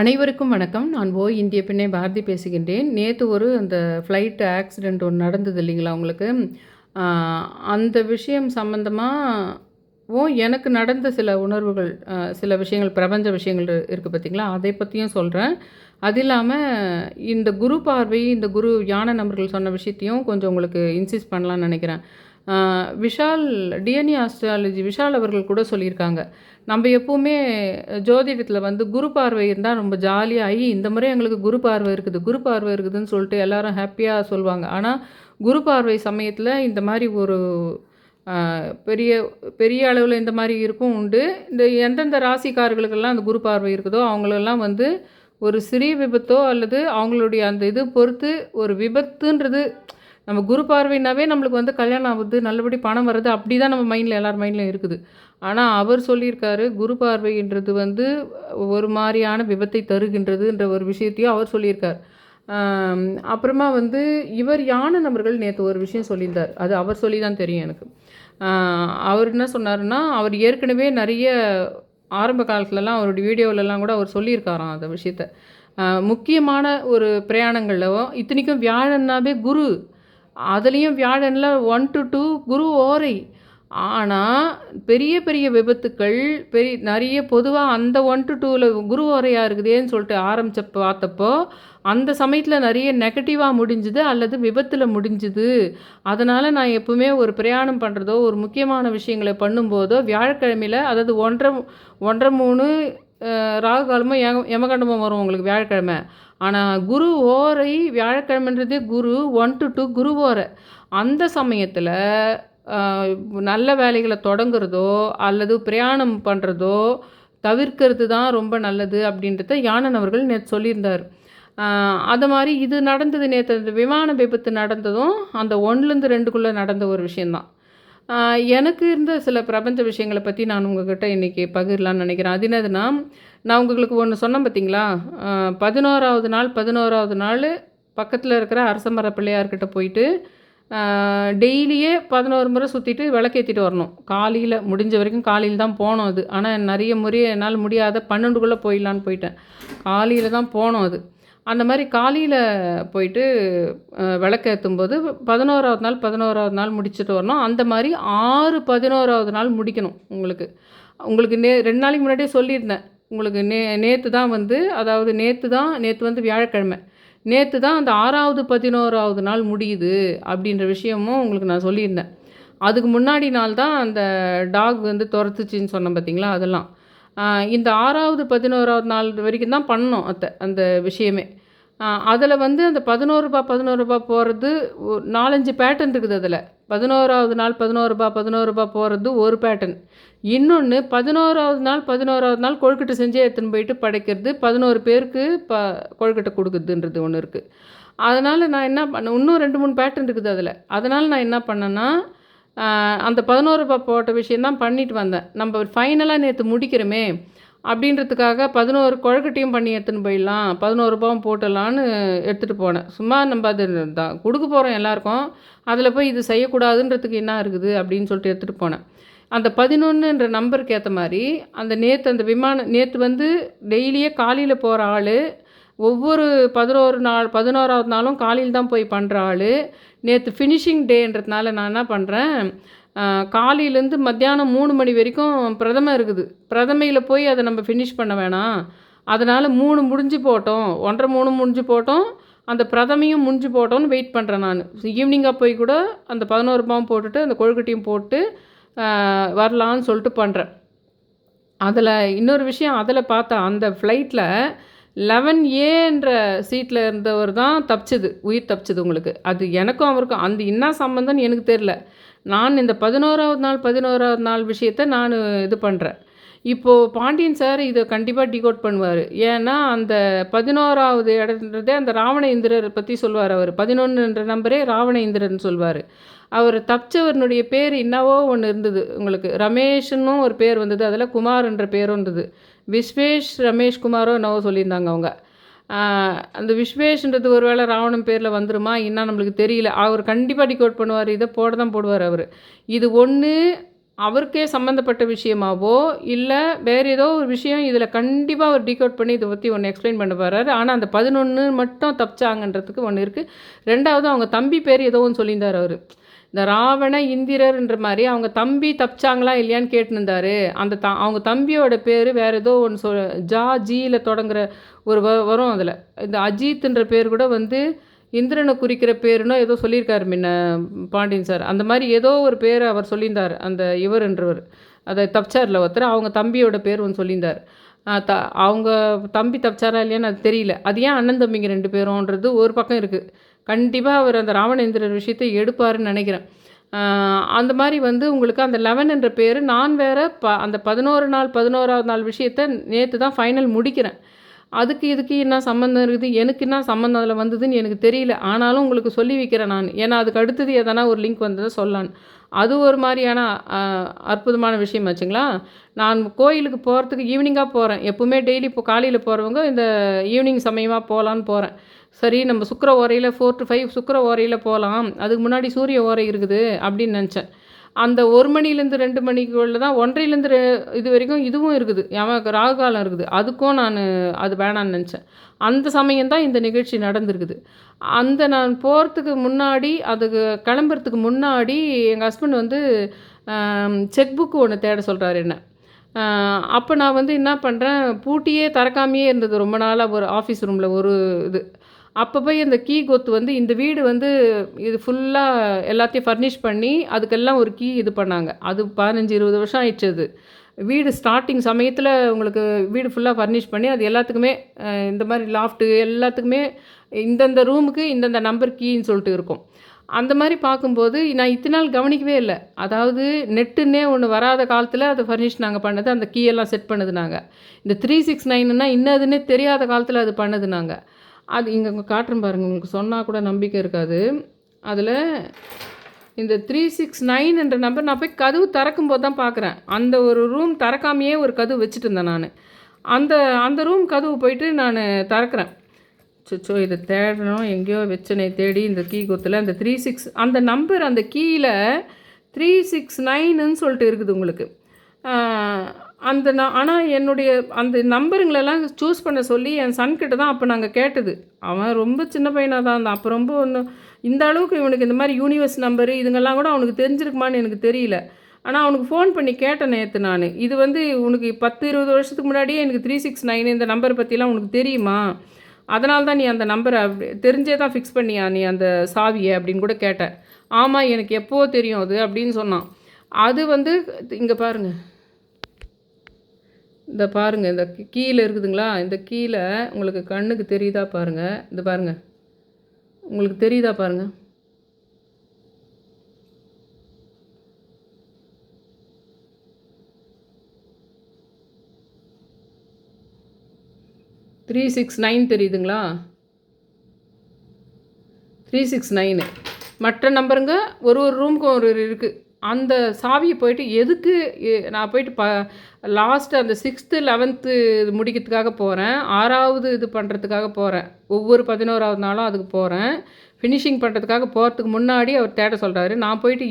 அனைவருக்கும் வணக்கம். நான் ஓய் இந்திய பின்னே பாரதி பேசுகின்றேன். நேற்று ஒரு அந்த ஃப்ளைட் ஆக்சிடெண்ட் ஒன்று நடந்தது இல்லைங்களா உங்களுக்கு? அந்த விஷயம் சம்மந்தமாகவும் எனக்கு நடந்த சில உணர்வுகள் சில விஷயங்கள் பிரபஞ்ச விஷயங்கள் இருக்குது பார்த்தீங்களா அதை பற்றியும் சொல்கிறேன் அது இல்லாமல் இந்த குரு பார்வை இந்த குரு யானை நபர்கள் சொன்ன விஷயத்தையும் கொஞ்சம் உங்களுக்கு இன்சிஸ்ட் பண்ணலான்னு நினைக்கிறேன். விஷால் டிஎன்ஏ ஆஸ்ட்ராலஜி விஷால் அவர்கள் கூட சொல்லியிருக்காங்க. நம்ம எப்போவுமே ஜோதிடத்தில் வந்து குரு பார்வை இருந்தால் ரொம்ப ஜாலியாக ஐ இந்த முறை எங்களுக்கு குரு பார்வை இருக்குது குரு பார்வை இருக்குதுன்னு சொல்லிட்டு எல்லாரும் ஹாப்பியாக சொல்லுவாங்க ஆனால் குரு பார்வை சமயத்தில் இந்த மாதிரி ஒரு பெரிய பெரிய அளவில் இந்த மாதிரி இருக்கும் உண்டு. இந்த எந்தெந்த ராசிக்காரர்களுக்கெல்லாம் அந்த குரு பார்வை இருக்குதோ அவங்களெல்லாம் வந்து ஒரு சிறிய விபத்தோ அல்லது அவங்களுடைய அந்த இது பொறுத்து ஒரு விபத்துன்றது நம்ம குரு பார்வைனாவே நம்மளுக்கு வந்து கல்யாணம் ஆகுது நல்லபடி பணம் வருது அப்படி தான் நம்ம மைண்டில் எல்லார் மைண்ட்லையும் இருக்குது. ஆனால் அவர் சொல்லியிருக்காரு குரு பார்வைன்றது வந்து ஒரு மாதிரியான விபத்தை தருகின்றதுன்ற ஒரு விஷயத்தையும் அவர் சொல்லியிருக்கார். அப்புறமா வந்து இவர் யானை நபர்கள் நேற்று ஒரு விஷயம் சொல்லியிருந்தார். அது அவர் சொல்லி தான் தெரியும் எனக்கு. அவர் என்ன சொன்னாருன்னா அவர் ஏற்கனவே நிறைய ஆரம்ப காலத்துலலாம் அவருடைய வீடியோவிலலாம் கூட அவர் சொல்லியிருக்காராம் அந்த விஷயத்த. முக்கியமான ஒரு பிரயாணங்களில் இத்தனைக்கும் வியாழன்னாவே குரு அதுலேயும் வியாழனில் ஒன் டு டூ குரு ஓரை. ஆனால் பெரிய பெரிய விபத்துக்கள் பெரிய நிறைய பொதுவாக அந்த ஒன் டு டூவில் குரு ஓரையாக இருக்குதேன்னு சொல்லிட்டு ஆரம்பித்த பார்த்தப்போ அந்த சமயத்தில் நிறைய நெகட்டிவாக முடிஞ்சுது அல்லது விபத்தில் முடிஞ்சுது. அதனால் நான் எப்பவுமே ஒரு பிரயாணம் பண்ணுறதோ ஒரு முக்கியமான விஷயங்களை பண்ணும்போதோ வியாழக்கிழமையில் அதாவது ஒன்றரை ஒன்றரை மூணு ராகு காலமும் யம யமகண்டமும் வரும் உங்களுக்கு வியாழக்கிழமை. ஆனால் குரு ஓரை வியாழக்கிழமைன்றதே குரு ஒன் டு டூ குரு ஓரை. அந்த சமயத்தில் நல்ல வேலைகளை தொடங்குறதோ அல்லது பிரயாணம் பண்ணுறதோ தவிர்க்கிறது தான் ரொம்ப நல்லது அப்படின்றத யானன் அவர்கள் நேற்று சொல்லியிருந்தார். அது மாதிரி இது நடந்தது நேற்று அந்த விமான விபத்து நடந்ததும் அந்த ஒன்றுலேருந்து ரெண்டுக்குள்ளே நடந்த ஒரு விஷயந்தான் எனக்கு இருந்த சில பிரபஞ்ச விஷயங்களை பற்றி நான் உங்ககிட்ட இன்றைக்கி பகிரலாம்னு நினைக்கிறேன். அது என்னதுன்னா நான் உங்களுக்கு ஒன்று சொன்னேன் பார்த்தீங்களா பதினோராவது நாள் பதினோராவது நாள் பக்கத்தில் இருக்கிற அரசமர பிள்ளையார்கிட்ட போயிட்டு டெய்லியே பதினோரு முறை சுற்றிட்டு விளக்கேற்றிட்டு வரணும். காலையில் முடிஞ்ச வரைக்கும் காலையில் தான் போனோம் அது. ஆனால் நிறைய முறை என்னால் முடியாத பன்னெண்டுக்குள்ளே போயிடலான்னு போயிட்டேன். காலையில் தான் போனோம் அது. அந்த மாதிரி காலையில் போயிட்டு விளக்கேற்றும் போது பதினோராவது நாள் பதினோராவது நாள் முடிச்சுட்டு வரணும். அந்த மாதிரி ஆறு பதினோராவது நாள் முடிக்கணும் உங்களுக்கு. உங்களுக்கு நே ரெண்டு நாளைக்கு முன்னாடியே சொல்லியிருந்தேன். உங்களுக்கு நே நேற்று தான் வந்து அதாவது நேற்று தான் நேற்று வந்து வியாழக்கிழமை. நேற்று தான் அந்த ஆறாவது பதினோராவது நாள் முடியுது அப்படின்ற விஷயமும் உங்களுக்கு நான் சொல்லியிருந்தேன். அதுக்கு முன்னாடி நாள் தான் அந்த டாக் வந்து துரத்துச்சின்னு சொன்னேன் பார்த்தீங்களா அதெல்லாம். இந்த ஆறாவது பதினோராவது நாள் வரைக்கும் தான் பண்ணோம் அத்தை அந்த விஷயமே. அதில் வந்து அந்த பதினோரு ரூபா பதினோரு ரூபா போகிறது நாலஞ்சு பேட்டர்ன் இருக்குது அதில். பதினோராவது நாள் பதினோரு ரூபா பதினோரு ரூபா போகிறது ஒரு பேட்டர்ன் இன்னொன்று பதினோராவது நாள் பதினோராவது நாள் கொழுக்கட்டை செஞ்சு எடுத்துன்னு போயிட்டு படைக்கிறது பதினோரு பேருக்கு ப கொழுக்கட்டை கொடுக்குறதுன்றது ஒன்று இருக்குது அதனால் நான் என்ன பண்ண இன்னும் ரெண்டு மூணு பேட்டர்ன் இருக்குது அதில். அதனால் நான் என்ன பண்ணேன்னா அந்த பதினோரு ரூபாய் போட்ட விஷயந்தான் பண்ணிட்டு வந்தேன். நம்ம ஃபைனலாக நேற்று முடிக்கிறோமே அப்படின்றதுக்காக பதினோரு குழக்கட்டையும் பண்ணி எடுத்துன்னு போயிடலாம் பதினோரு ரூபாயும் போட்டலான்னு எடுத்துகிட்டு போனேன். சும்மா நம்ம அது தான் கொடுக்க போகிறோம் எல்லாருக்கும் அதில் போய் இது செய்யக்கூடாதுன்றதுக்கு என்ன இருக்குது அப்படின்னு சொல்லிட்டு எடுத்துகிட்டு போனேன். அந்த பதினொன்றுன்ற நம்பருக்கு ஏற்ற மாதிரி அந்த நேற்று அந்த விமானம் நேற்று வந்து டெய்லியே காலையில் போகிற ஆள் ஒவ்வொரு பதினோரு நாள் பதினோராவது நாளும் காலையில் தான் போய் பண்ணுற ஆள். நேற்று ஃபினிஷிங் டேன்றதுனால நான் என்ன பண்ணுறேன் காலையிலேருந்து மத்தியானம் மூணு மணி வரைக்கும் பிரதமை இருக்குது. பிரதமையில் போய் அதை நம்ம ஃபினிஷ் பண்ண வேணாம். அதனால் மூணு முடிஞ்சு போட்டோம். ஒன்றரை மூணு முடிஞ்சு போட்டோம். அந்த பிரதமையும் முடிஞ்சு போட்டோன்னு வெயிட் பண்ணுறேன் நான். ஈவினிங்காக போய் கூட அந்த பதினோரு பாவம் போட்டுட்டு அந்த கொழுக்கட்டையும் போட்டு வரலான்னு சொல்லிட்டு பண்ணுறேன் அதில் இன்னொரு விஷயம் அதில் பார்த்தா அந்த ஃப்ளைட்டில் லெவன் ஏன்ற சீட்டில் இருந்தவர் தான் தப்பிச்சது உயிர் தப்பிச்சது உங்களுக்கு. அது எனக்கும் அவருக்கும் அந்த என்ன சம்மந்தம்னு எனக்கு தெரில நான் இந்த பதினோராவது நாள் பதினோராவது நாள் விஷயத்த நான் இது பண்ணுறேன் இப்போது பாண்டியன் சார் இதை கண்டிப்பாக டிகோட் பண்ணுவார். ஏன்னா அந்த பதினோராவது இடன்றதே அந்த ராவண இந்திரரை பற்றி சொல்லுவார் அவர். பதினொன்றுன்ற நம்பரே ராவண இந்திரன் சொல்வார். அவர் தப்பிச்சவருடைய பேர் என்னவோ ஒன்று இருந்தது. உங்களுக்கு ரமேஷ்னும் ஒரு பேர் வந்தது அதில் குமார்ன்ற பேரும் இருந்தது விஸ்வேஷ் ரமேஷ் குமாரோ என்னவோ சொல்லியிருந்தாங்க அவங்க. அந்த விஸ்வேஷ்ன்றது ஒரு வேளை ராவணன் பேரில் வந்துருமா? என்ன நம்மளுக்கு தெரியல. அவர் கண்டிப்பாக டிகோட் பண்ணுவார். இதை போட தான் போடுவார் அவர். இது ஒன்று அவருக்கே சம்மந்தப்பட்ட விஷயமாவோ இல்லை வேறு ஏதோ ஒரு விஷயம் இதில் கண்டிப்பாக அவர் டிகோட் பண்ணி இதை பற்றி ஒன்று எக்ஸ்பிளைன் பண்ண போகிறாரு ஆனால் அந்த பதினொன்று மட்டும் தப்பிச்சாங்கன்றதுக்கு ஒன்று இருக்குது ரெண்டாவது அவங்க தம்பி பேர் ஏதோ ஒன்று சொல்லியிருந்தார் அவர். இந்த ராவண இந்திரர்ன்ற மாதிரி அவங்க தம்பி தப்பிச்சாங்களா இல்லையான்னு கேட்டுருந்தாரு அந்த த அவங்க தம்பியோட பேர் வேறு ஏதோ ஒன்று சொ ஜா ஜியில் தொடங்குற ஒரு வ வரும் அதில். இந்த அஜித்ன்ற பேர் கூட வந்து இந்திரனை குறிக்கிற பேருனோ ஏதோ சொல்லியிருக்காரு முன்ன பாண்டியன் சார். அந்த மாதிரி ஏதோ ஒரு பேர் அவர் சொல்லியிருந்தார் அந்த இவர்ன்றவர் அதை தப்பிச்சார்ல ஒருத்தர். அவங்க தம்பியோட பேர் ஒன்று சொல்லியிருந்தார். த அவங்க தம்பி தப்பிச்சாரா இல்லையான்னு அது தெரியல. அது ஏன் அண்ணன் தம்பிங்க ரெண்டு பேரும்ன்றது ஒரு பக்கம் இருக்குது கண்டிப்பாக அவர் அந்த ராவணேந்திரர் விஷயத்தை எடுப்பாருன்னு நினைக்கிறேன். அந்த மாதிரி வந்து உங்களுக்கு அந்த லெவன் என்ற பேர் நான் வேறு ப அந்த பதினோரு நாள் பதினோராவது நாள் விஷயத்த நேற்று தான் ஃபைனல் முடிக்கிறேன். அதுக்கு இதுக்கு என்ன சம்மந்தம் இருக்குது? எனக்கு என்ன சம்மந்தம் அதில் வந்ததுன்னு எனக்கு தெரியல. ஆனாலும் உங்களுக்கு சொல்லி வைக்கிறேன் நான். ஏன்னா அதுக்கு அடுத்தது எதனா ஒரு லிங்க் வந்ததை சொல்லான்னு அது ஒரு மாதிரியான அற்புதமான விஷயம் ஆச்சுங்களா? நான் கோயிலுக்கு போகிறதுக்கு ஈவினிங்காக போகிறேன் எப்போவுமே டெய்லி இப்போ காலையில் போகிறவங்க இந்த ஈவினிங் சமயமாக போகலான்னு போகிறேன் சரி நம்ம சுக்கர ஓரையில் ஃபோர் டு ஃபைவ் சுக்கர ஓரையில் போகலாம் அதுக்கு முன்னாடி சூரிய ஓரை இருக்குது அப்படின்னு நினச்சேன். அந்த ஒரு மணிலேருந்து ரெண்டு மணிக்குள்ளே தான் ஒன்றையிலேருந்து இது வரைக்கும் இதுவும் இருக்குது. எவன் ராகு காலம் இருக்குது. அதுக்கும் நான் அது வேணான்னு நினச்சேன். அந்த சமயம் தான் இந்த நிகழ்ச்சி நடந்திருக்குது. அந்த நான் போகிறதுக்கு முன்னாடி அதுக்கு கிளம்புறதுக்கு முன்னாடி எங்கள் ஹஸ்பண்ட் வந்து செக் புக்கு ஒன்று தேட சொல்கிறாரு என்ன. அப்போ நான் வந்து என்ன பண்ணுறேன் பூட்டியே திறக்காமையே இருந்தது ரொம்ப நாளாக ஒரு ஆஃபீஸ் ரூமில் ஒரு இது. அப்போ போய் அந்த கீ கொத்து வந்து இந்த வீடு வந்து இது ஃபுல்லாக எல்லாத்தையும் ஃபர்னிஷ் பண்ணி அதுக்கெல்லாம் ஒரு கீ இது பண்ணாங்க. அது பதினஞ்சு இருபது வருஷம் ஆயிடுச்சு அது. வீடு ஸ்டார்டிங் சமயத்தில் உங்களுக்கு வீடு ஃபுல்லாக ஃபர்னிஷ் பண்ணி அது எல்லாத்துக்குமே இந்த மாதிரி லாஃப்ட்டு எல்லாத்துக்குமே இந்தந்த ரூமுக்கு இந்தந்த நம்பர் கீன்னு சொல்லிட்டு இருக்கும். அந்த மாதிரி பார்க்கும்போது நான் இத்தனை நாள் கவனிக்கவே இல்லை. அதாவது நெட்டுன்னே ஒன்று வராத காலத்தில் அதை ஃபர்னிஷ் நாங்கள் பண்ணது அந்த கீயெல்லாம் செட் பண்ணுது நாங்கள் இந்த த்ரீ சிக்ஸ் நைனுன்னா இன்னதுன்னே தெரியாத காலத்தில் அது பண்ணது நாங்கள் அது இங்கே காட்டுறேன் பாருங்கள் உங்களுக்கு சொன்னால் கூட நம்பிக்கை இருக்காது. அதில் இந்த த்ரீ சிக்ஸ் நைன் என்ற நம்பர் நான் போய் கதவு திறக்கும் போது தான் பார்க்குறேன் அந்த ஒரு ரூம் திறக்காமையே ஒரு கதவு வச்சுட்டு இருந்தேன் நான். அந்த அந்த ரூம் கதவு போயிட்டு நான் திறக்கிறேன். சொச்சோ இதை தேடணும். எங்கேயோ வச்சனை தேடி இந்த கீ கொத்தில் அந்த த்ரீ சிக்ஸ் அந்த நம்பர் அந்த கீயில் த்ரீ சிக்ஸ் நைனுன்னு சொல்லிட்டு இருக்குது உங்களுக்கு. அந்த நான் ஆனால் என்னுடைய அந்த நம்பருங்களெல்லாம் சூஸ் பண்ண சொல்லி என் சன்கிட்ட தான் அப்போ நாங்கள் கேட்டது. அவன் ரொம்ப சின்ன பையனாக தான் இருந்தான். அப்போ ரொம்ப ஒன்று இந்த அளவுக்கு இவனுக்கு இந்த மாதிரி யூனிவர்ஸ் நம்பரு இதுங்கெல்லாம் கூட அவனுக்கு தெரிஞ்சிருக்குமான்னு எனக்கு தெரியல. ஆனால் அவனுக்கு ஃபோன் பண்ணி கேட்டேன் நேற்று நான். இது வந்து உனக்கு பத்து இருபது வருஷத்துக்கு முன்னாடியே எனக்கு த்ரீ சிக்ஸ் நைன் இந்த நம்பரை பற்றிலாம் உனக்கு தெரியுமா? அதனால தான் நீ அந்த நம்பரை அப்படி தெரிஞ்சே தான் ஃபிக்ஸ் பண்ணியா நீ அந்த சாவியை அப்படின்னு கூட கேட்டேன். ஆமாம் எனக்கு எப்போ தெரியும் அது அப்படின்னு சொன்னான். அது வந்து இங்கே பாருங்கள் இந்த பாருங்கள் இந்த கீழே இருக்குதுங்களா? இந்த கீழே உங்களுக்கு கண்ணுக்கு தெரியுதா பாருங்கள் இந்த பாருங்கள் உங்களுக்கு தெரியுதா பாருங்கள் த்ரீ சிக்ஸ் நைன் தெரியுதுங்களா? த்ரீ சிக்ஸ் நைனு மற்ற நம்பருங்க ஒரு ஒரு ரூமுக்கும் ஒரு இருக்குது அந்த சாவியை போயிட்டு எதுக்கு நான் போயிட்டு ப லாஸ்ட்டு அந்த சிக்ஸ்த்து லெவன்த்து இது முடிக்கிறதுக்காக போகிறேன் ஆறாவது இது பண்ணுறதுக்காக போகிறேன் ஒவ்வொரு பதினோராவது நாளும் அதுக்கு போகிறேன் ஃபினிஷிங் பண்ணுறதுக்காக போகிறதுக்கு முன்னாடி அவர் தேட சொல்கிறாரு நான் போயிட்டு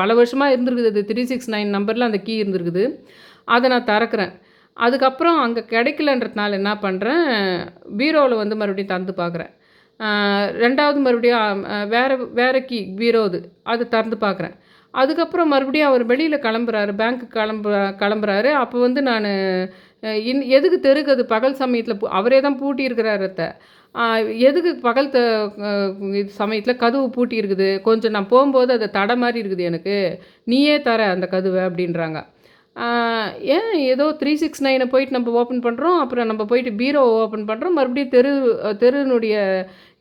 பல வருஷமாக இருந்திருக்குது அது த்ரீ சிக்ஸ் நைன் நம்பரில் அந்த கீ இருந்திருக்குது. அதை நான் திறக்கிறேன். அதுக்கப்புறம் அங்கே கிடைக்கலன்றதுனால என்ன பண்ணுறேன் பீரோவில் வந்து மறுபடியும் தந்து பார்க்குறேன். ரெண்டாவது மறுபடியும் வேறு வேறு கீ பீரோது அது திறந்து பார்க்குறேன். அதுக்கப்புறம் மறுபடியும் அவர் வெளியில் கிளம்புறாரு பேங்க்கு கிளம்பு கிளம்புறாரு. அப்போ வந்து நான் இன் எதுக்கு தெருக்கு அது பகல் சமயத்தில் அவரே தான் பூட்டி இருக்கிறாரு எதுக்கு பகல் த இது சமயத்தில் கதவு பூட்டி இருக்குது கொஞ்சம் நான் போகும்போது அது தடை மாதிரி இருக்குது எனக்கு. நீயே தர அந்த கதவை அப்படின்றாங்க. ஏன் ஏதோ த்ரீ சிக்ஸ் நைனை போயிட்டு நம்ம ஓப்பன் பண்ணுறோம் அப்புறம் நம்ம போயிட்டு பீரோ ஓப்பன் பண்ணுறோம் மறுபடியும் தெரு தெருனுடைய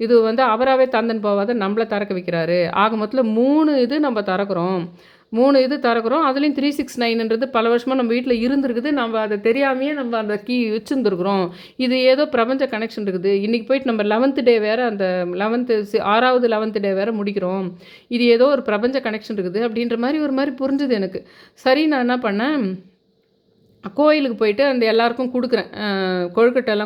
இது வந்து அவராகவே தந்தன் போவாத நம்மளை திறக்க வைக்கிறாரு. ஆக மொத்தத்தில் மூணு இது நம்ம திறக்கிறோம் மூணு இது திறக்கிறோம் அதுலேயும் த்ரீ சிக்ஸ் நைனுன்றது பல வருஷமாக நம்ம வீட்டில் இருந்திருக்குது. நம்ம அதை தெரியாமையே நம்ம அந்த கீ வச்சுருந்துருக்குறோம். இது ஏதோ பிரபஞ்ச கனெக்ஷன் இருக்குது. இன்றைக்கி போயிட்டு நம்ம லெவன்த்து டே வேறு அந்த லெவன்த்து ஆறாவது லெவன்த்து டே வேறு முடிக்கிறோம். இது ஏதோ ஒரு பிரபஞ்ச கனெக்ஷன் இருக்குது. அப்படின்ற மாதிரி ஒரு மாதிரி புரிஞ்சுது எனக்கு. சரி நான் என்ன பண்ணேன்? கோயிலுக்கு போயிட்டு அந்த எல்லாருக்கும் கொடுக்குறேன். அஹ்,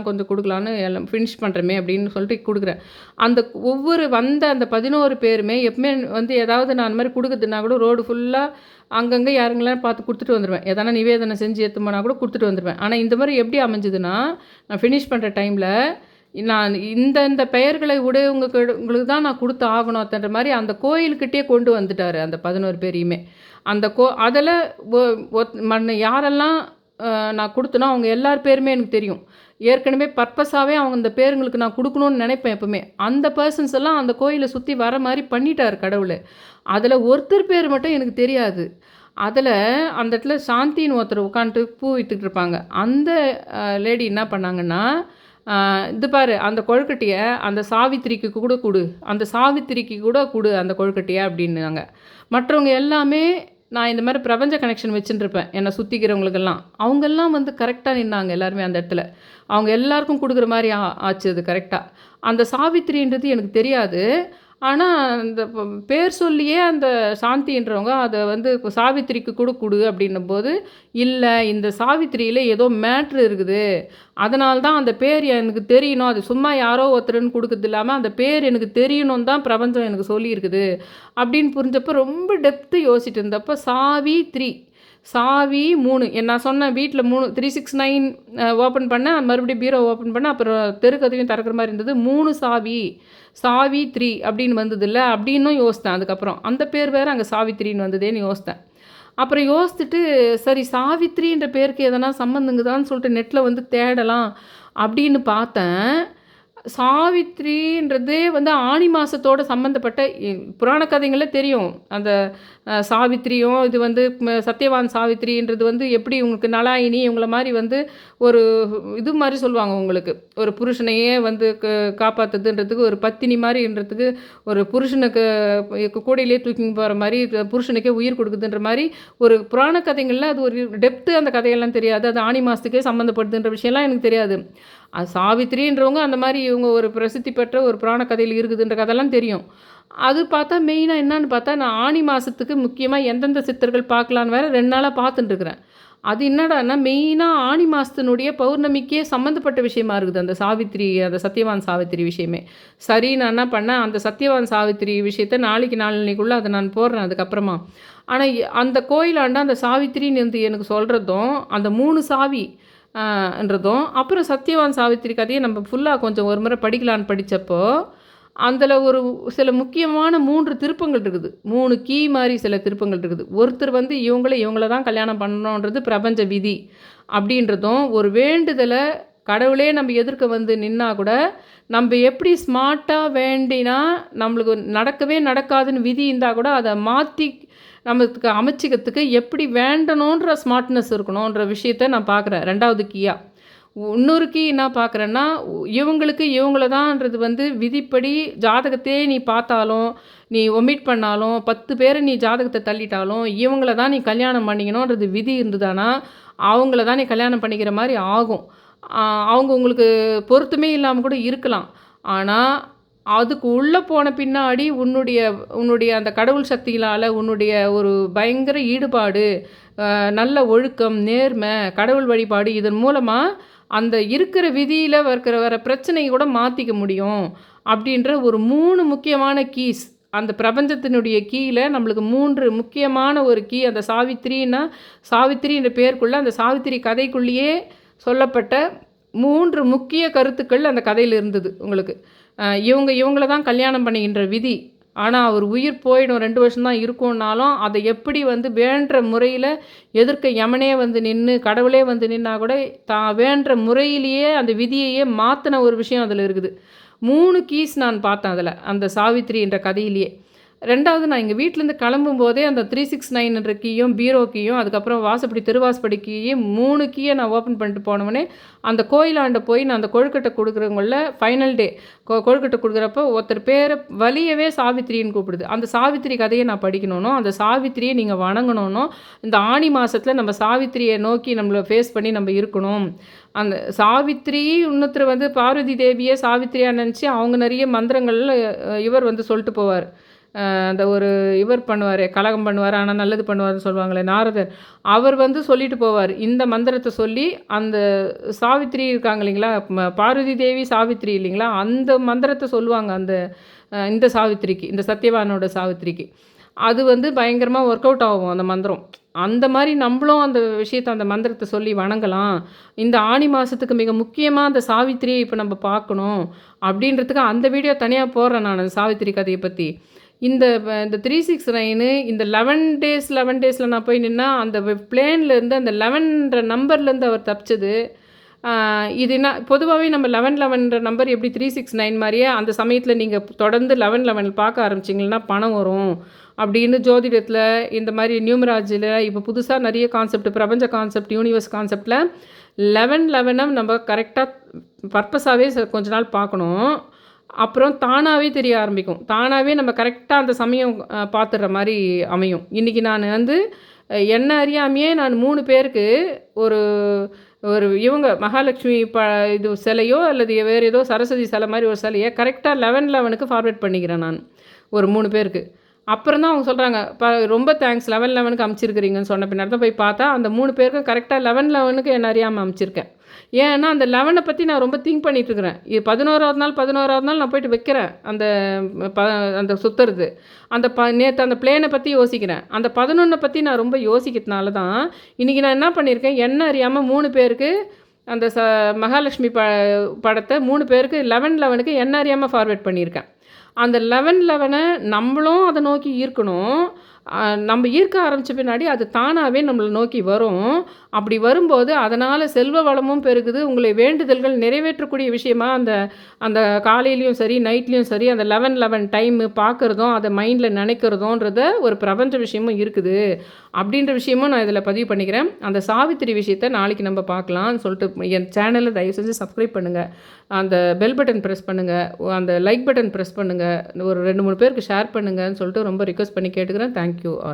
கொஞ்சம் கொடுக்கலான்னு எல்லாம் ஃபினிஷ் பண்ணுறமே அப்படின்னு சொல்லிட்டு கொடுக்குறேன். அந்த ஒவ்வொரு வந்த அந்த பதினோரு பேருமே எப்பவுமே வந்து ஏதாவது நான் அந்த மாதிரி கொடுக்குறதுனா கூட ரோடு ஃபுல்லாக அங்கங்கே யாருங்களாம் பார்த்து கொடுத்துட்டு வந்துடுவேன் எதனா நிவேதனை செஞ்சு எடுத்து போனால் கூட கொடுத்துட்டு வந்துடுவேன் ஆனால் இந்த மாதிரி எப்படி அமைஞ்சதுன்னா நான் ஃபினிஷ் பண்ணுற டைமில் நான் இந்த இந்த பெயர்களை உடையவங்களுக்கு உங்களுக்கு தான் நான் கொடுத்து ஆகணும் அத்தன்ற மாதிரி அந்த கோயிலுக்கிட்டே கொண்டு வந்துட்டார் அந்த பதினோரு பேரையுமே. அந்த கோ அதில் மண் யாரெல்லாம் நான் கொடுத்தேன்னா அவங்க எல்லார் பேருமே எனக்கு தெரியும். ஏற்கனவே பர்பஸாகவே அவங்க அந்த பேருங்களுக்கு நான் கொடுக்கணும்னு நினைப்பேன் எப்பவுமே. அந்த பர்சன்ஸ் எல்லாம் அந்த கோயிலை சுற்றி வர மாதிரி பண்ணிட்டார் கடவுள். அதில் ஒருத்தர் பேர் மட்டும் எனக்கு தெரியாது. அதில் அந்த இடத்துல சாந்தின்னு ஒருத்தர் உட்காந்துட்டு பூ விற்றுட்டு இருப்பாங்க. அந்த லேடி என்ன பண்ணாங்கன்னா இது பாரு அந்த கொழுக்கட்டையை அந்த சாவித்திரிக்கு கூட கொடு. அந்த சாவித்திரிக்கு கூட கொடு அந்த கொழுக்கட்டையை அப்படின்னாங்க. மற்றவங்க எல்லாமே நான் இந்த மாதிரி பிரபஞ்ச கனெக்ஷன் வச்சுட்டுருப்பேன் என்னை சுற்றிக்கிறவங்களுக்கெல்லாம் அவங்கெல்லாம் வந்து கரெக்டாக நின்னாங்க எல்லாருமே அந்த இடத்துல. அவங்க எல்லாருக்கும் கொடுக்குற மாதிரி ஆ- ஆச்சு அது கரெக்டாக அந்த சாவித்திரின்றது எனக்கு தெரியாது. ஆனால் அந்த பேர் சொல்லியே அந்த சாந்தின்றவங்க அதை வந்து இப்போ சாவித்திரிக்கு கூட கொடு அப்படின்னும் போது இல்லை இந்த சாவித்திரியில் ஏதோ மேட்ரு இருக்குது. அதனால தான் அந்த பேர் எனக்கு தெரியணும். அது சும்மா யாரோ ஒருத்தருன்னு கொடுக்கறது இல்லாமல் அந்த பேர் எனக்கு தெரியணும் தான் பிரபஞ்சம் எனக்கு சொல்லியிருக்குது. அப்படின்னு புரிஞ்சப்போ ரொம்ப டெப்த்து யோசிச்சுட்டு இருந்தப்போ சாவித்ரி சாவி மூணு. என்ன நான் சொன்னேன் வீட்டில் மூணு த்ரீ சிக்ஸ் நைன் ஓப்பன் பண்ணேன் மறுபடியும் பீரோ ஓப்பன் பண்ணேன் அப்புறம் தெருக்கதையும் திறக்கிற மாதிரி இருந்தது. மூணு சாவி. சாவி த்ரீ அப்படின்னு வந்தது இல்லை அப்படின்னும் யோசித்தேன் அதுக்கப்புறம். அந்த பேர் வேறு அங்கே சாவித்ரின்னு வந்ததேன்னு யோசித்தேன். அப்புறம் யோசித்துட்டு சரி சாவித்ரின்ற பேருக்கு எதனா சம்மந்தங்குதான்னு சொல்லிட்டு நெட்டில் வந்து தேடலாம் அப்படின்னு பார்த்தேன். சாவித்ரின்றதே வந்து ஆணி மாதத்தோட சம்மந்தப்பட்ட இ- புராண கதைகளில் தெரியும். அந்த சாவித்திரியும் இது வந்து சத்யவான் சாவித்ரின்றது வந்து எப்படி உங்களுக்கு நலாயினி இவங்கள மாதிரி வந்து ஒரு இது மாதிரி சொல்லுவாங்க உங்களுக்கு. ஒரு புருஷனையே வந்து க- ஒரு பத்தினி மாதிரின்றதுக்கு ஒரு புருஷனுக்கு கூடையிலே தூக்கி போகிற மாதிரி புருஷனுக்கே உயிர் கொடுக்குதுன்ற மாதிரி ஒரு புராண கதைகளில் அது ஒரு டெப்த்து அந்த கதையெல்லாம் தெரியாது. அது ஆணி மாதத்துக்கே சம்மந்தப்படுதுன்ற விஷயம்லாம் எனக்கு தெரியாது. சாவித்திரின்றவங்க அந்த மாதிரி இவங்க ஒரு பிரசித்தி பெற்ற ஒரு புராண கதையில் இருக்குதுன்ற கதையெல்லாம் தெரியும். அது பார்த்தா மெயினாக என்னன்னு பார்த்தா நான் ஆணி மாதத்துக்கு முக்கியமாக எந்தெந்த சித்தர்கள் பார்க்கலான்னு வேற ரெண்டு நாளாக பார்த்துட்டுருக்குறேன் அது என்னடான்னா மெயினாக ஆணி மாதத்தினுடைய பௌர்ணமிக்கே சம்மந்தப்பட்ட விஷயமா இருக்குது அந்த சாவித்திரி அந்த சத்யவான் சாவித்திரி விஷயமே. சரி நான் என்ன பண்ணேன்? அந்த சத்யவான் சாவித்திரி விஷயத்த நாளைக்கு நாளைக்குள்ளே அதை நான் போடுறேன் அதுக்கப்புறமா. ஆனால் அந்த கோயிலாண்டா அந்த சாவித்திரின்னு வந்து எனக்கு சொல்கிறதும் அந்த மூணு சாவி என்றதும் அப்புறம் சத்யவான் சாவித்திரி கதையை நம்ம ஃபுல்லாக கொஞ்சம் ஒரு முறை படிக்கலான்னு படித்தப்போ அதில் ஒரு சில முக்கியமான மூன்று திருப்பங்கள் இருக்குது. மூணு கீ மாதிரி சில திருப்பங்கள் இருக்குது. ஒருத்தர் வந்து இவங்கள இவங்கள தான் கல்யாணம் பண்ணணுன்றது பிரபஞ்ச விதி அப்படின்றதும் ஒரு வேண்டுதலை கடவுளே நம்ம எதிர்க்க வந்து நின்னா கூட நம்ம எப்படி ஸ்மார்ட்டாக வேண்டினா நம்மளுக்கு நடக்கவே நடக்காதுன்னு விதி இருந்தால் கூட அதை மாற்றி நமக்கு அமைச்சிக்கிறதுக்கு எப்படி வேண்டணுன்ற ஸ்மார்ட்னஸ் இருக்கணுன்ற விஷயத்த நான் பார்க்குறேன். ரெண்டாவது கீயாக இன்னொரு கீ என்ன பார்க்குறேன்னா இவங்களுக்கு இவங்கள தான்ன்றது வந்து விதிப்படி ஜாதகத்தையே நீ பார்த்தாலும் நீ ஒமிட் பண்ணாலும் பத்து பேரை நீ ஜாதகத்தை தள்ளிட்டாலும் இவங்கள தான் நீ கல்யாணம் பண்ணிக்கணுன்றது விதி இருந்ததுன்னா அவங்கள தான் நீ கல்யாணம் பண்ணிக்கிற மாதிரி ஆகும். அவங்க உங்களுக்கு பொருத்தமே இல்லாமல் கூட இருக்கலாம். ஆனால் அதுக்கு உள்ளே போன பின்னாடி உன்னுடைய உன்னுடைய அந்த கடவுள் சக்திகளால் உன்னுடைய ஒரு பயங்கர ஈடுபாடு நல்ல ஒழுக்கம் நேர்மை கடவுள் வழிபாடு இதன் மூலமாக அந்த இருக்கிற விதியில் இருக்கிற வர பிரச்சனையை கூட மாற்றிக்க முடியும் அப்படின்ற ஒரு மூணு முக்கியமான கீஸ் அந்த பிரபஞ்சத்தினுடைய கீழே நம்மளுக்கு மூன்று முக்கியமான ஒரு கீ அந்த சாவித்திரின்னா சாவித்திரின்ற பேருக்குள்ளே அந்த சாவித்திரி கதைக்குள்ளேயே சொல்லப்பட்ட மூன்று முக்கிய கருத்துக்கள் அந்த கதையில் இருந்தது உங்களுக்கு. இவங்க இவங்கள தான் கல்யாணம் பண்ணிக்கின்ற விதி. ஆனால் அவர் உயிர் போயிடும் ரெண்டு வருஷம் தான் இருக்கும்னாலும் அதை எப்படி வந்து வேண்ட முறையில் எதிர்க்க யமனே வந்து நின்று கடவுளே வந்து நின்னா கூட தான் வேண்ட முறையிலேயே அந்த விதியையே மாற்றின ஒரு விஷயம் அதில் இருக்குது. மூணு கீஸ் நான் பார்த்தேன் அதில் அந்த சாவித்ரி என்ற கதையிலேயே. ரெண்டாவது நான் எங்கள் வீட்டிலேருந்து கிளம்பும் போதே அந்த த்ரீ சிக்ஸ் நைன்ன்ற கீயும் பீரோ கீயும் அதுக்கப்புறம் வாசப்படி திருவாசப்படி கீயும் மூணு கீயை நான் ஓப்பன் பண்ணிட்டு போனவொடனே அந்த கோயிலாண்ட போய் நான் அந்த கொழுக்கட்டை கொடுக்குறவங்கள ஃபைனல் டே கொ கொழுக்கட்டை கொடுக்குறப்ப ஒருத்தர் பேரை வலியவே சாவித்திரின்னு கூப்பிடுது. அந்த சாவித்திரி கதையை நான் படிக்கணும்னோ அந்த சாவித்திரியை நீங்கள் வணங்கணும்னோ இந்த ஆணி மாதத்தில் நம்ம சாவித்திரியை நோக்கி நம்மளை ஃபேஸ் பண்ணி நம்ம இருக்கணும். அந்த சாவித்திரி இன்னொருத்தர் வந்து பார்வதி தேவியை சாவித்திரியாக நினச்சி அவங்க நிறைய மந்திரங்களில் இவர் வந்து சொல்லிட்டு போவார். அந்த ஒரு இவர் பண்ணுவார் கலகம் பண்ணுவார் ஆனால் நல்லது பண்ணுவார்னு சொல்லுவாங்களே நாரதர். அவர் வந்து சொல்லிட்டு போவார். இந்த மந்திரத்தை சொல்லி அந்த சாவித்திரி இருக்காங்க இல்லைங்களா பார்வதி தேவி சாவித்திரி இல்லைங்களா அந்த மந்திரத்தை சொல்லுவாங்க அந்த இந்த சாவித்திரிக்கு இந்த சத்யவானோட சாவித்திரிக்கு. அது வந்து பயங்கரமாக ஒர்க் அவுட் ஆகும் அந்த மந்திரம். அந்த மாதிரி நம்மளும் அந்த விஷயத்தை அந்த மந்திரத்தை சொல்லி வணங்கலாம். இந்த ஆணி மாதத்துக்கு மிக முக்கியமாக அந்த சாவித்திரியை இப்போ நம்ம பார்க்கணும். அப்படின்றதுக்கு அந்த வீடியோ தனியாக போடுறேன் நான் அந்த சாவித்திரி கதையை பற்றி இந்த இந்த த்ரீ சிக்ஸ் நைனு இந்த லெவன் டேஸ் லெவன் டேஸில் நான் போய் நின்னா அந்த பிளேன்லேருந்து அந்த லெவன்ற நம்பர்லேருந்து அவர் தப்பிச்சது. இது என்ன பொதுவாகவே நம்ம லெவன் லெவன்ற நம்பர் எப்படி த்ரீ சிக்ஸ் நைன் மாதிரியே அந்த சமயத்தில் நீங்கள் தொடர்ந்து லெவன் லெவன் பார்க்க ஆரம்பிச்சிங்கன்னா பணம் வரும். அப்படின்னு ஜோதிடத்தில் இந்த மாதிரி நியூமராஜில் இப்போ புதுசாக நிறைய கான்செப்ட் பிரபஞ்ச கான்செப்ட் யூனிவர்ஸ் கான்செப்டில் லெவன் லெவனை நம்ம கரெக்டாக பர்பஸாகவே கொஞ்ச நாள் பார்க்கணும். அப்புறம் தானாகவே தெரிய ஆரம்பிக்கும். தானாகவே நம்ம கரெக்டாக அந்த சமயம் பார்த்துடுற மாதிரி அமையும். இன்றைக்கி நான் வந்து என்ன அறியாமையே நான் மூணு பேருக்கு ஒரு ஒரு இவங்க மகாலட்சுமி ப இது சிலையோ அல்லது வேறு ஏதோ சரஸ்வதி சிலை மாதிரி ஒரு சிலையை கரெக்டாக லெவன் லெவனுக்கு ஃபார்வேர்ட் பண்ணிக்கிறேன் நான். ஒரு மூணு பேருக்கு. அப்புறம் தான் அவங்க சொல்கிறாங்க ப ரொம்ப தேங்க்ஸ் லெவன் லெவனுக்கு அமுச்சிருக்கிறீங்கன்னு சொன்ன பின்னாடி தான் போய் பார்த்தா அந்த மூணு பேருக்கும் கரெக்டாக லெவன் லெவனுக்கு என்ன அறியாமல் அமுச்சிருக்கேன். ஏன்னா அந்த லெவனை பற்றி நான் ரொம்ப திங்க் பண்ணிகிட்ருக்குறேன் இது பதினோராவது நாள் பதினோராவது நாள் நான் போயிட்டு வைக்கிறேன் அந்த ப அந்த சுற்றுறது அந்த ப நேற்று அந்த பிளேனை பற்றி யோசிக்கிறேன். அந்த பதினொன்றை பற்றி நான் ரொம்ப யோசிக்கிறதுனால தான் இன்றைக்கி நான் என்ன பண்ணியிருக்கேன் என்ன அறியாமல் மூணு பேருக்கு அந்த ச மகாலட்சுமி ப படத்தை மூணு பேருக்கு லெவன் லெவனுக்கு என்ன அறியாமல் ஃபார்வேர்ட் பண்ணியிருக்கேன் அந்த லெவன் லெவனை நம்மளும் அதை நோக்கி ஈர்க்கணும். நம்ம ஈர்க்க ஆரம்பித்த பின்னாடி அது தானாகவே நம்மளை நோக்கி வரும். அப்படி வரும்போது அதனால் செல்வ வளமும் பெருகுது. உங்களை வேண்டுதல்கள் நிறைவேற்றக்கூடிய விஷயமா அந்த அந்த காலையிலையும் சரி நைட்லேயும் சரி அந்த லெவன் லெவன் டைமு பார்க்குறதும் அதை மைண்டில் நினைக்கிறதுன்றத ஒரு பிரபஞ்ச விஷயமும் இருக்குது. அப்படின்ற விஷயமும் நான் இதில் பதிவு பண்ணிக்கிறேன். அந்த சாவித்திரி விஷயத்தை நாளைக்கு நம்ம பார்க்கலாம்னு சொல்லிட்டு என் சேனலை தயவு செஞ்சு சப்ஸ்கிரைப் பண்ணுங்கள் அந்த பெல் பட்டன் ப்ரெஸ் பண்ணுங்கள் அந்த லைக் பட்டன் ப்ரெஸ் பண்ணுங்கள் ஒரு ரெண்டு மூணு பேருக்கு ஷேர் பண்ணுங்கன்னு சொல்லிட்டு ரொம்ப ரிக்வஸ்ட் பண்ணி கேட்டுக்கிறேன். Thank you thank you all.